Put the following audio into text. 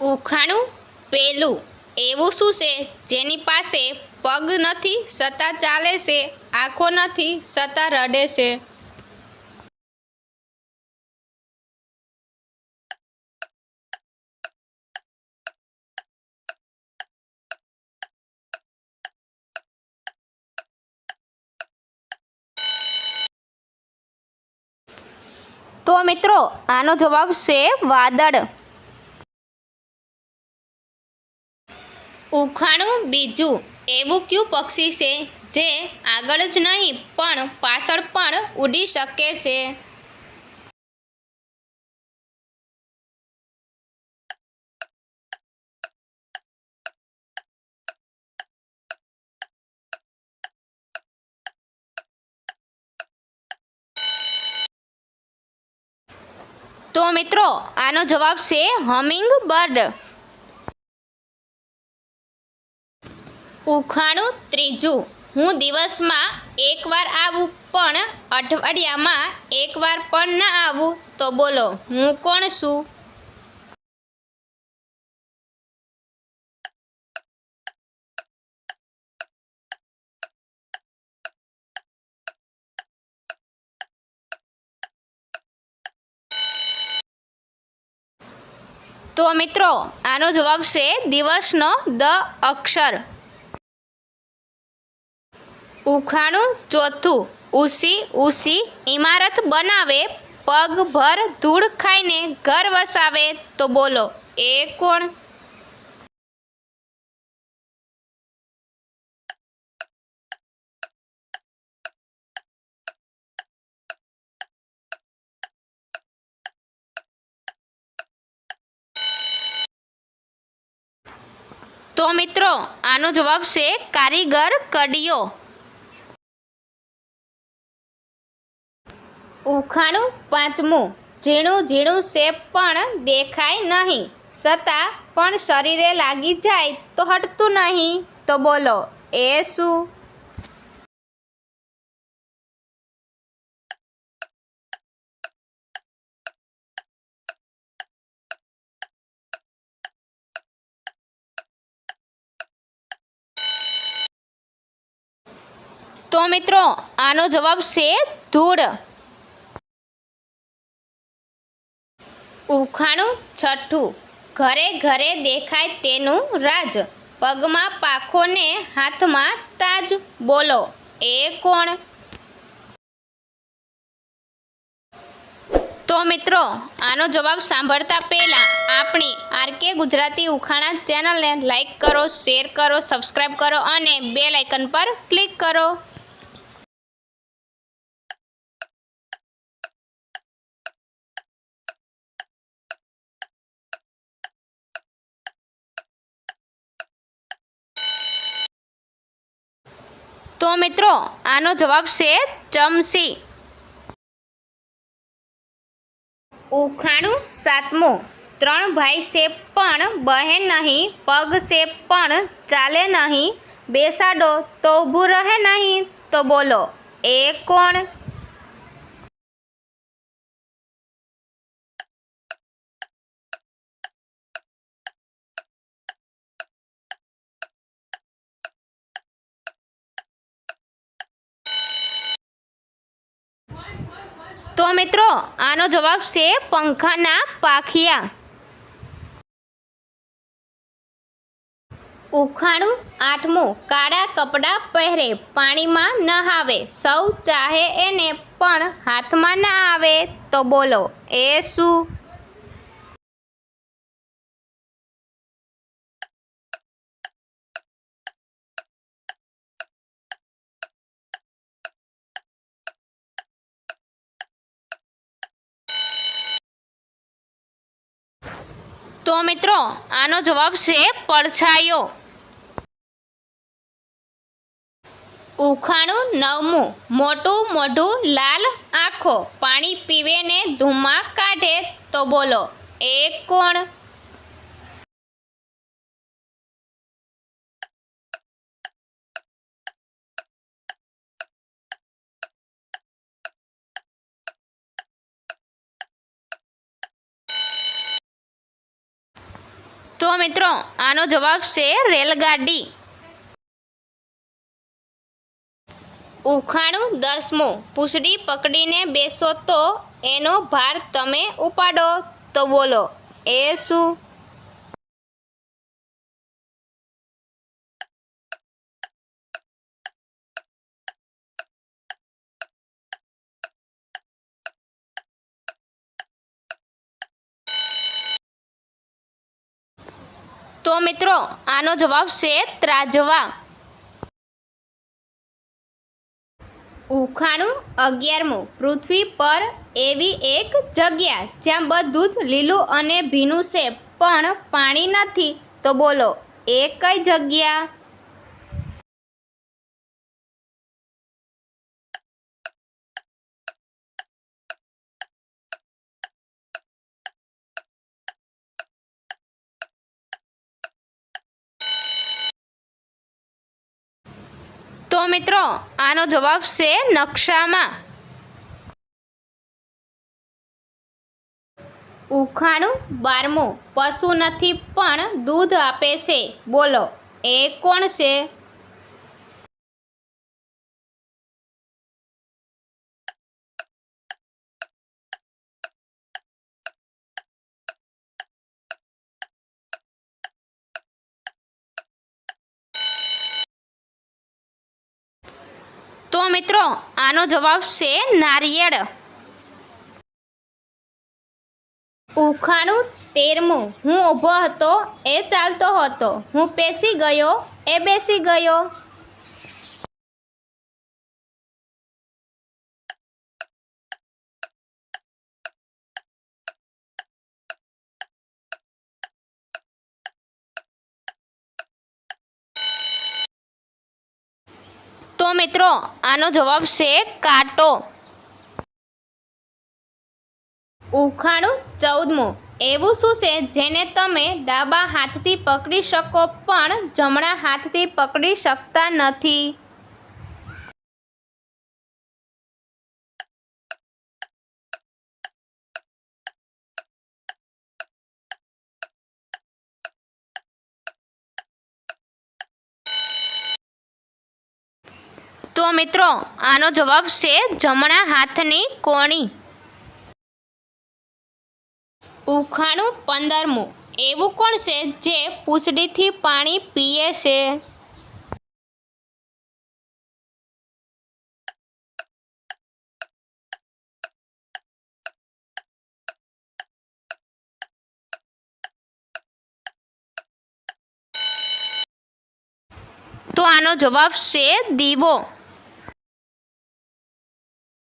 ઉખાણું પેલું. એવું શું છે? જેની પાસે પગ નથી સતા ચાલે છે, આંખો નથી સતા રડે છે. તો મિત્રો, આનો જવાબ છે વાદળ. ઉખાણું બીજું એવું કયું પક્ષી છે જે આગળ જ નહીં, પણ પાછળ પણ ઉડી શકે છે? તો મિત્રો, આનો જવાબ છે હમિંગ બર્ડ. ઉખાણું ત્રીજું. હું દિવસમાં એકવાર આવું, પણ અઠવાડિયામાં એકવાર પણ ના આવું, તો બોલો, હું કોણ છું? તો મિત્રો, આનો જવાબ છે દિવસનો દ અક્ષર. ઉખાણું ચોથું, ઉસી ઉસી ઇમારત બનાવે પગભર ધૂળ ખાઈને ઘર વસાવે, તો બોલો, એ કોણ? તો મિત્રો, આનો જવાબ છે કારીગર કડિયો. ઉખાણું પાંચમું. ઝીણું ઝીણું શેપ પણ દેખાય નહીં. છતાં પણ શરીરે લાગી જાય તો હટતું નહીં. તો બોલો, એ શું? તો મિત્રો, આનો જવાબ છે ધૂળ. ઉખાણું છઠ્ઠું. ઘરે ઘરે દેખાય તેનું રાજ. પગમાં પાખો ને હાથમાં તાજ. બોલો, એ કોણ? તો મિત્રો, આનો જવાબ સાંભળતા પહેલાં આપણી આરકે ગુજરાતી ઉખાણા ચેનલને લાઈક કરો, શેર કરો, સબસ્ક્રાઈબ કરો અને બે લાઇકન પર ક્લિક કરો. તો મિત્રો, આનો જવાબ છે ચમસી. ઉખાણું સાતમું. ત્રણ ભાઈ છે પણ બહેન નહીં, પગ છે પણ ચાલે નહીં. બેસાડો તો ઊભું રહે નહીં. તો બોલો, એ કોણ? તો મિત્રો, આનો જવાબ છે પંખાના પાખિયા. ઉખાણું આઠમું, કાળા કપડાં પહેરે, પાણીમાં નહાવે, સૌ ચાહે એને પણ હાથમાં ના આવે, તો બોલો, એ શું? તો મિત્રો, આનો જવાબ છે પડછાયો. ઉખાણું નવમું, મોટું મોઢું લાલ આંખો. પાણી પીવે ને ધુમા કાઢે તો બોલો, એ કોણ? તો મિત્રો, આનો જવાબ છે રેલગાડી. ઉખાણું દસમું. પૂછડી પકડીને બેસો તો એનો ભાર તમે ઉપાડો. તો બોલો, એ શું? તો મિત્રો, આનો જવાબ છે ત્રાજવા. ઉખાણું અગિયારમું. પૃથ્વી પર એવી એક જગ્યા જ્યાં બધું જ લીલું અને ભીનું છે, પણ પાણી નથી. તો બોલો, એ કઈ જગ્યા? મિત્રો, આનો જવાબ છે નકશામાં. ઉખાણું બારમું, પશુ નથી પણ દૂધ આપે છે. બોલો, એ કોણ છે? મિત્રો, આનો જવાબ છે નારિયેળ. ઉખાણું તેરમું. હું ઊભો હતો, એ ચાલતો હતો. હું પેસી ગયો, એ બેસી ગયો. મિત્રો, આનો જવાબ છે કાંટો. ઉખાણું ચૌદમું. એવું શું છે જેને તમે ડાબા હાથથી પકડી શકો પણ જમણા હાથથી પકડી શકતા નથી? તો મિત્રો, આનો જવાબ છે જમણા હાથની કોણી. ઉખાણું પંદરમું. એવું કોણ છે જે પૂંછડીથી પાણી પીએ છે? તો આનો જવાબ છે દીવો.